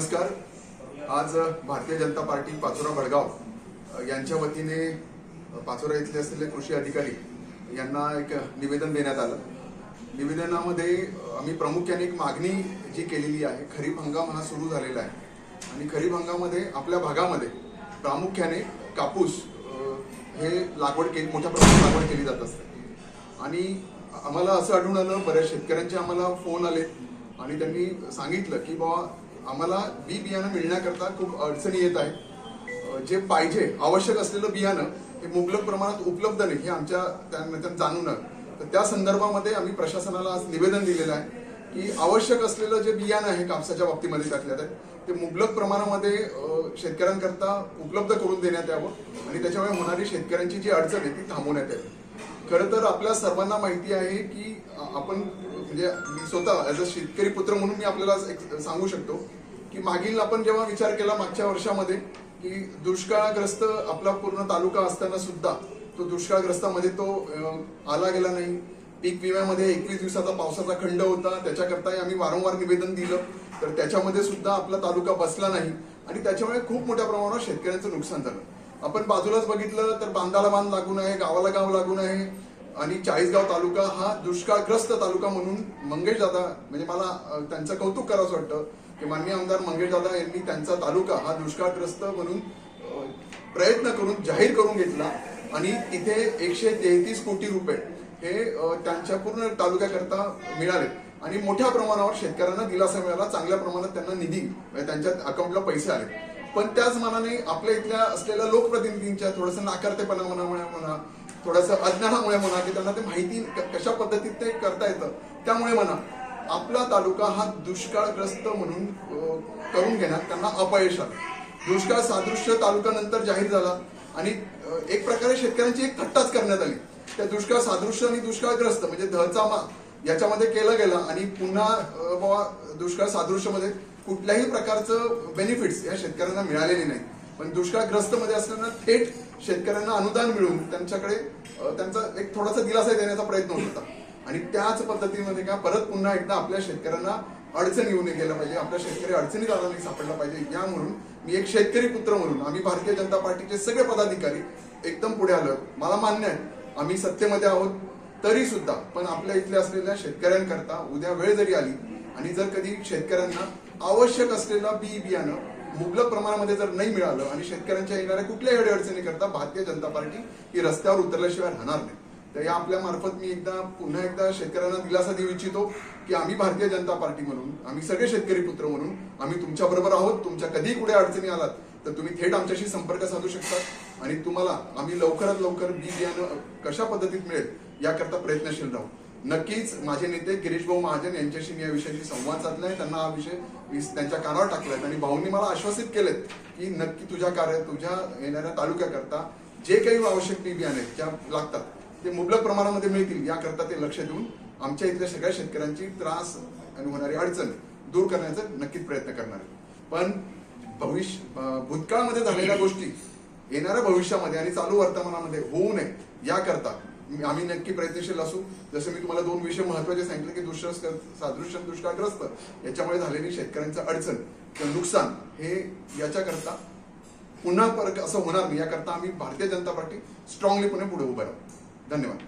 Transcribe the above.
नमस्कार. आज भारतीय जनता पार्टी पाचोरा भडगाव यांच्या वतीने पाचोरा इथले असलेले कृषी अधिकारी यांना एक निवेदन देण्यात आलं. निवेदनामध्ये आम्ही प्रामुख्याने एक मागणी जी केलेली आहे खरीप हंगाम हा सुरू झालेला आहे. आणि खरीप हंगामामध्ये आपल्या भागामध्ये प्रामुख्याने कापूस हे लागवड केली मोठ्या प्रमाणात लागवड केली जात असते. आणि आम्हाला असं आढळून आलं बऱ्याच शेतकऱ्यांचे आम्हाला फोन आले आणि त्यांनी सांगितलं की बाबा आम्हाला बी बियाणं मिळण्याकरता खूप अडचणी येत आहे जे पाहिजे आवश्यक असलेलं बियाणं हे मुबलक प्रमाणात उपलब्ध नाही हे आमच्या त्यांना जाणून तर त्या संदर्भामध्ये आम्ही प्रशासनाला आज निवेदन दिलेलं आहे की आवश्यक असलेलं जे बियाणं आहे कापसाच्या बाबतीमध्ये त्यातल्या आहे ते मुबलक प्रमाणामध्ये शेतकऱ्यांकरता उपलब्ध करून देण्यात यावं आणि त्याच्यामुळे होणारी शेतकऱ्यांची जी अडचण आहे ती थांबवण्यात यावी. खरं तर आपल्या सर्वांना माहिती आहे की आपण म्हणजे मी स्वतः ऍज अ शेतकरी पुत्र म्हणून मी आपल्याला एक सांगू शकतो की मागील आपण जेव्हा विचार केला मागच्या वर्षामध्ये की दुष्काळग्रस्त आपला पूर्ण तालुका असताना सुद्धा तो दुष्काळग्रस्तामध्ये तो आला गेला नाही. पीक विम्यामध्ये एकवीस दिवसाचा पावसाचा खंड होता. त्याच्याकरताही आम्ही वारंवार निवेदन दिलं. तर त्याच्यामध्ये सुद्धा आपला तालुका बसला नाही. आणि त्याच्यामुळे खूप मोठ्या प्रमाणावर शेतकऱ्यांचं नुकसान झालं. आपण बाजूलाच बघितलं तर बांधाला बांध लागून आहे गावाला गाव लागून आहे आणि चाळीसगाव तालुका हा दुष्काळग्रस्त तालुका म्हणून मंगेश दादा म्हणजे मला त्यांचं कौतुक करावं वाटतं की माननीय आमदार मंगेश दादा यांनी त्यांचा तालुका हा दुष्काळग्रस्त म्हणून प्रयत्न करून जाहीर करून घेतला. आणि तिथे एकशे तेहतीस कोटी रुपये हे त्यांच्या पूर्ण तालुक्याकरता मिळाले. आणि मोठ्या प्रमाणावर शेतकऱ्यांना दिलासा मिळाला चांगल्या प्रमाणात त्यांना निधी म्हणजे त्यांच्या अकाउंटला पैसे आले. पण त्याच मनाने आपल्या इथल्या असलेल्या लोकप्रतिनिधींच्या थोडंसं नाकारतेपणा मनामुळे म्हणा थोडंसं अज्ञानामुळे म्हणा की त्यांना ते माहिती कशा पद्धतीत ते करता येतं त्यामुळे म्हणा आपला तालुका हा दुष्काळग्रस्त म्हणून करून घेण्यात त्यांना अपयश आलं. दुष्काळ सादृश्य तालुका नंतर जाहीर झाला आणि एक प्रकारे शेतकऱ्यांची एक थट्टाच करण्यात आली. त्या दुष्काळ सादृश्य आणि दुष्काळग्रस्त म्हणजे धचा मा याच्यामध्ये केलं गेलं आणि पुन्हा बाबा बुवा दुष्काळ सादृश्यमध्ये कुठल्याही प्रकारचं बेनिफिट्स या शेतकऱ्यांना मिळालेले नाही. पण दुष्काळग्रस्त मध्ये असताना थेट शेतकऱ्यांना अनुदान मिळून त्यांच्याकडे त्यांचा एक थोडासा दिलासा देण्याचा प्रयत्न होत होता. आणि त्याच पद्धतीमध्ये का परत पुन्हा एकदा आपल्या शेतकऱ्यांना अडचण येऊ नये गेलं पाहिजे. आपल्या शेतकरी अडचणीत आला नाही सापडला पाहिजे. या म्हणून मी एक शेतकरी पुत्र म्हणून आम्ही भारतीय जनता पार्टीचे सगळे पदाधिकारी एकदम पुढे आलो मला मान्य आहे आम्ही सत्तेमध्ये आहोत तरी सुद्धा पण आपल्या इथल्या असलेल्या शेतकऱ्यांकरता उद्या वेळ जरी आली आणि जर कधी शेतकऱ्यांना आवश्यक असलेलं बी बियाणं मुबलक प्रमाणामध्ये जर नाही मिळालं आणि शेतकऱ्यांच्या येणाऱ्या कुठल्याही अडचणी करता भारतीय जनता पार्टी ही रस्त्यावर उतरल्याशिवाय राहणार नाही. तर या आपल्या मार्फत मी एकदा पुन्हा एकदा शेतकऱ्यांना दिलासा देऊ इच्छितो की आम्ही भारतीय जनता पार्टी म्हणून आम्ही सगळे शेतकरी पुत्र म्हणून आम्ही तुमच्या बरोबर आहोत तुमच्या कधी कुठे अडचणी आलात तर तुम्ही थेट आमच्याशी संपर्क साधू शकता आणि तुम्हाला आम्ही लवकरात लवकर बी बियाणं कशा पद्धतीत मिळेल याकरता प्रयत्नशील राहू. नक्कीच माझे नेते गिरीश भाऊ महाजन यांच्याशी मी या विषयाशी संवाद साधलाय त्यांना हा विषय त्यांच्या कानावर टाकलाय आणि भाऊंनी मला आश्वासित केलेत की नक्की तुझ्या कार्य तुझ्या येणाऱ्या तालुक्याकरता जे काही आवश्यक बी बियाणे आहेत, ज्या लागतात ते मुबलक प्रमाणामध्ये मिळतील याकरता ते लक्ष देऊन आमच्या इथल्या सगळ्या शेतकऱ्यांची त्रास आणि होणारी अडचण दूर करण्याचा नक्कीच प्रयत्न करणार आहे. पण भविष्य भूतकाळामध्ये झालेल्या गोष्टी येणाऱ्या भविष्यामध्ये आणि चालू वर्तमानामध्ये होऊ नये याकरता आम्ही नक्की प्रयत्नशील असू जसं मी तुम्हाला दोन विषय महत्त्वाचे सांगितले की दुष्काळ सादृश्य दुष्काळग्रस्त याच्यामुळे झालेली शेतकऱ्यांचं अडचण किंवा नुकसान हे याच्याकरता पुन्हा परत असं होणार नाही. याकरता आम्ही भारतीय जनता पार्टी स्ट्रॉंगलीपणे पुढे उभं राहू. धन्यवाद.